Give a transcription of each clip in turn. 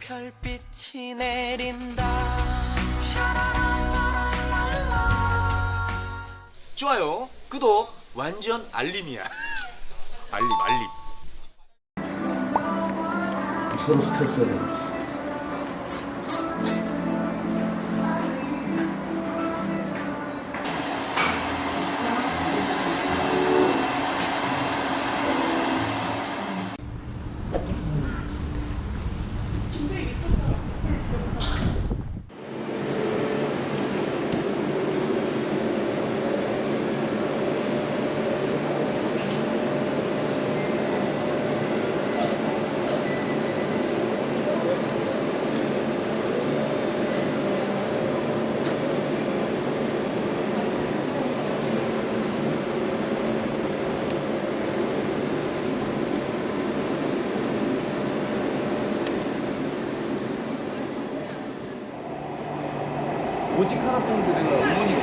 별빛이 내린다 좋아요, 구독, 완전 알림이야. 알림, 알림. 서로 스트레스가 되는 거지. 오직 하나뿐인데 내가 어머니가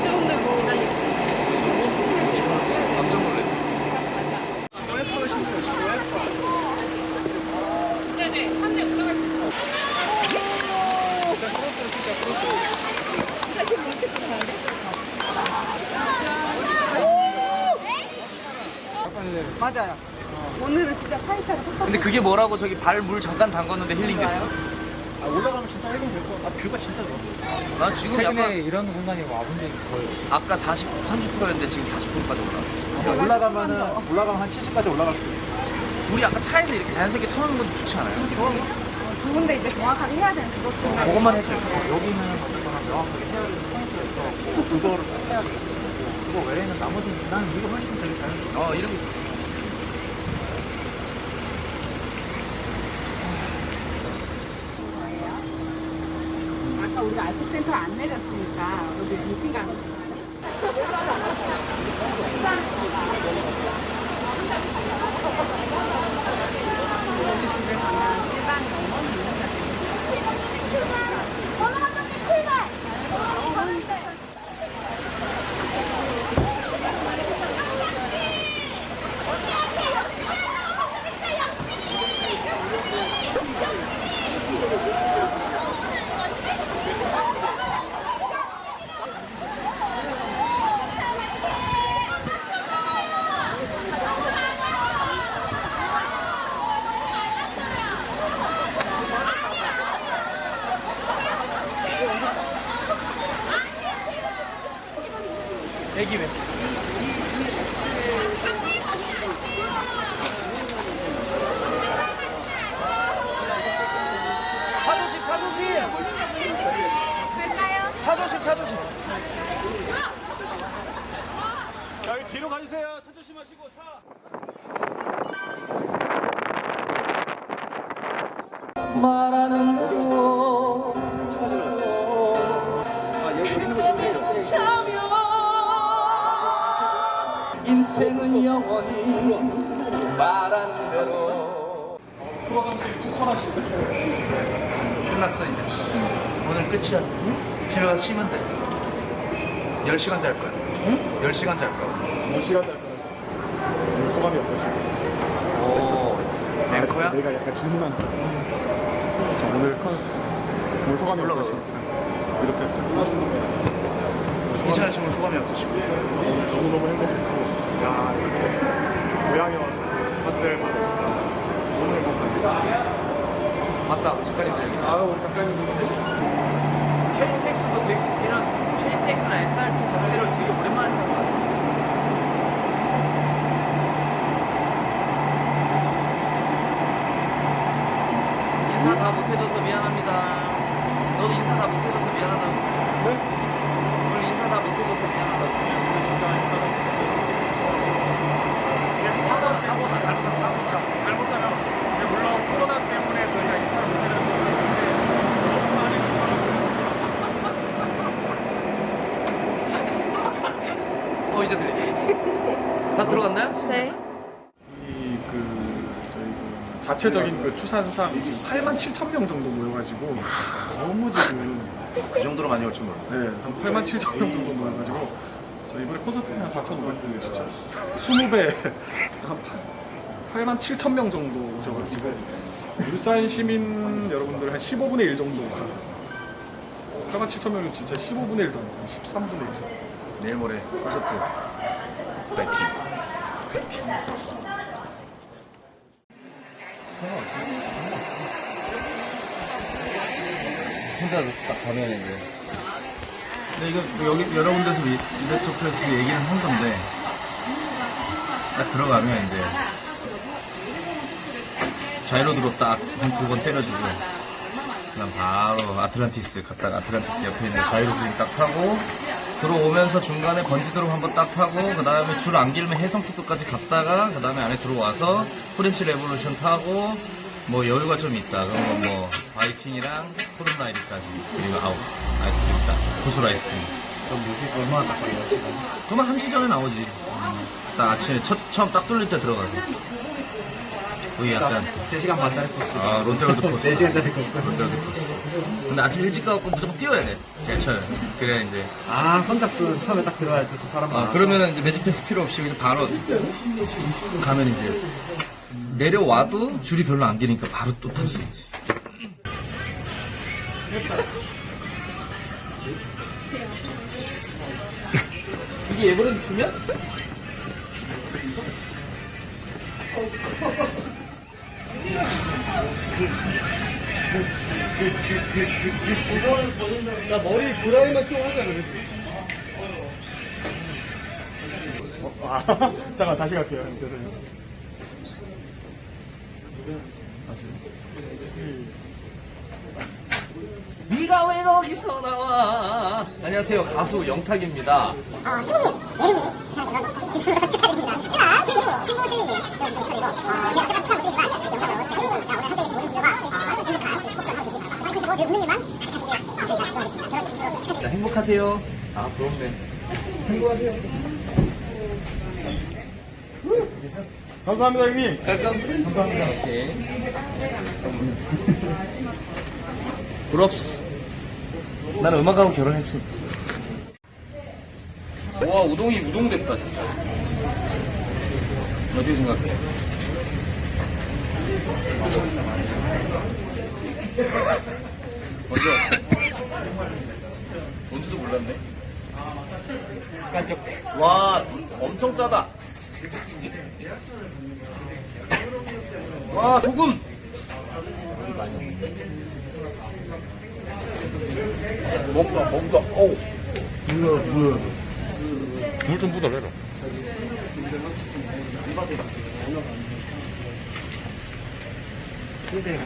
좋은데 뭐 깜짝 놀래. 네네 한대 올라갈 수 있어 맞아요. 오늘은 진짜 파이터가 톡톡 근데 그게 뭐라고 저기 발 물 잠깐 담궜는데 힐링됐어. 아, 올라가면 진짜 해금 될거 같아. 아, 뷰가 진짜 좋아. 나 지금 약간 이런 공간이 와본 적이 거의 아까 40, 30%였는데 지금 40%까지 올라왔어. 올라가면은, 올라가면 한 70까지 올라갈 수 있어. 우리 아까 차에서 이렇게 자연스럽게 터는 것도 좋지 않아요? 좋은데 이제 정확하게 해야 되는 그것도 그것만 해줘요. 여기는 명확하게 해야 되는 포인트가 있어갖고, 그거를 꼭 해야 돼. 그거 외에는 나머지는 나는 이거 훨씬 되게 자연스러워. 어, 이런 거. 아까 우리가 알프센터 안 내렸으니까 여기 이 시간 애기 왜? 차조심, 차조심! 차조심, 차조심! 자, 여기 뒤로 가주세요. 차 조심하시고, 차. 인생은 영원히 말하는 대로 끝났어 이제 오늘 끝이야 집에 가서 쉬면 돼 10시간 잘 거야 10시간 잘 거야 몇 시간 잘 거야? 오늘 소감이 어떠신가요? 오 앵커야? 내가 약간 질문한 거지. 자, 오늘 컨 오늘 소감이 올라가. 어떠십니까? 이렇게 씨 오늘 소감이 어떠십니까? 너무 너무 행복했고, 야 이렇게 고향에 와서 한들 받으니까 너무 행복합니다. 맞다 작가님들 여기 아유 작가님 KTX도 되게 이런 KTX나 SRT 자체를 되게 오랜만에 타는 것 같아 인사 다 못해줘서 미안합니다. 너도 인사 다 못해줘서 미안하다고 네? 오늘 인사 다 못해줘서 미안하다고 진짜 인사를 사고나 사고나 잘못하면 사고 진짜 잘못하면 물론 코로나 때문에 저희가 인사를 못해드는 부분이 있는데 너무 많이 어 이제 들려 다 들어갔나요? 네. 이그 저희 그 자체적인 그 추산상 지금 8만 7천 명 정도 모여가지고 너무 지금 그 정도로 많이 올 줄 몰라 네, 한 8만 7천 명 정도 모여가지고 저 이번에 콘서트 한 4,500분 진짜 20배 한 8 만 7천 명 정도 오셔가지고 울산 시민 여러분들 한 15분의 1 정도가 8만 7천 명은 진짜 15분의 1도 아니고 13분의 1 내일 모레 콘서트. 파이팅. 혼자 딱 가면 이제. 근데 이거 뭐 여기 여러분들도 이- 이벤트 프레스 얘기를 한 건데 딱 들어가면 이제 자이로드로 딱 한 두 번 때려주고 그다음 바로 아틀란티스 갔다가 아틀란티스 옆에 있는 자이로드링 딱 타고 들어오면서 중간에 번지드롭 한번 딱 타고 그 다음에 줄 안 길면 해성특급까지 갔다가 그 다음에 안에 들어와서 프렌치 레볼루션 타고 뭐 여유가 좀 있다. 그러면 뭐 바이킹이랑 푸른라이드까지. 그리고 아웃. 아이스크림 딱 구슬 아이스크림. 그럼 뮤직 얼마나 딱 걸려요? 그러면 한 시전에 나오지. 음, 딱 아침에 첫, 처음 딱 뚫릴 때 들어가서 거기 약간 3시간 반짜리 코스. 아 롯데월드 코스 4시간짜리 코스. 롯데월드 코스 근데 아침 일찍 가갖고 무조건 뛰어야 돼 쳐요 그래야 이제 아, 선착순 처음에 딱 들어갈 때 사람 아, 많아. 그러면은 이제 매직 패스 필요 없이 그냥 바로 가면 이제 내려와도 줄이 별로 안 기니까 바로 또 탈 수 있지. 이게 에버랜드 주면? 나 머리 드라이만 좀 하자 그랬어. 아, 잠깐 다시 갈게요 형, 죄송해요 네가 왜 거기서 나와? 안녕하세요 가수 영탁입니다. 어, 스님, 예림이, 지금으로 축하드립니다. 자, 어, 제가 영상으로 모든 분들과, 어, 행복한 늘 가시길, 어, 뜻으로 축하드립니다. 행복하세요. 아 부럽네. 감사합니다 형님 깔끔. 감사합니다. 오케이. 부럽스. 나는 음악하고 결혼했어. 와 우동이 우동 됐다 진짜. 어떻게 생각해? 언제 왔어? 뭔지도 몰랐네. 깜짝. 와 엄청 짜다. 와 소금 뭔가 뭔가 어우 물좀 묻어내라 거기 쪽에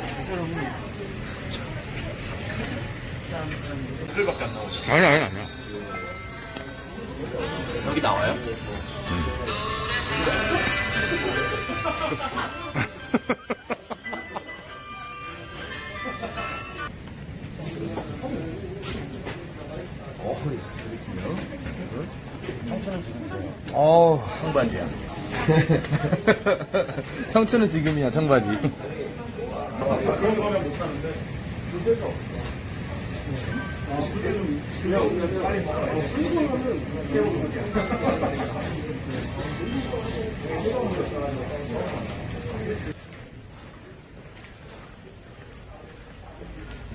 그그 사람은 안 나오지. 아니 아니 아니야. 여기 나와요? 어우. 청바지야 청춘은 지금이야 청바지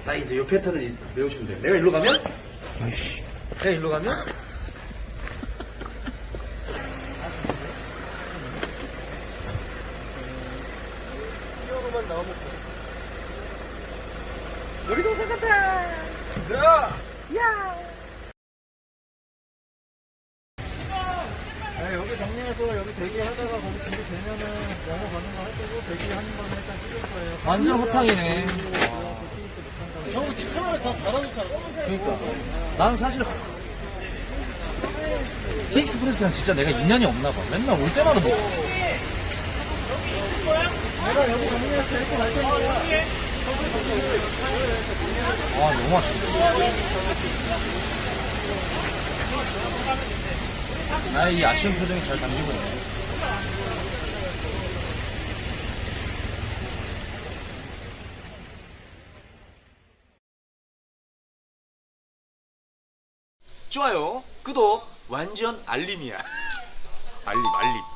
나 이제 요 패턴을 이- 외우시면 돼요 내가 일로 가면? 내가 일로 가면? 놀이동산 같아. 네, 여기 정리해서 여기 대기하다가 거기 준비되면은 영어 가는 거할 거고 대기하는 거는 일단 찍을 거예요. 완전 호탕이네 형 추천을 다 달아놓잖아. 그러니까 나는 사실 케이크스프레스랑 진짜 내가 인연이 없나 봐. 맨날 올 때마다 뭐. 내가 여기 정리해서 데리고 갈 테니까. 아 너무 맛있다. 나의 이 아쉬운 표정이 잘 담기고 있네. 좋아요, 구독, 완전 알림이야. 알림, 알림.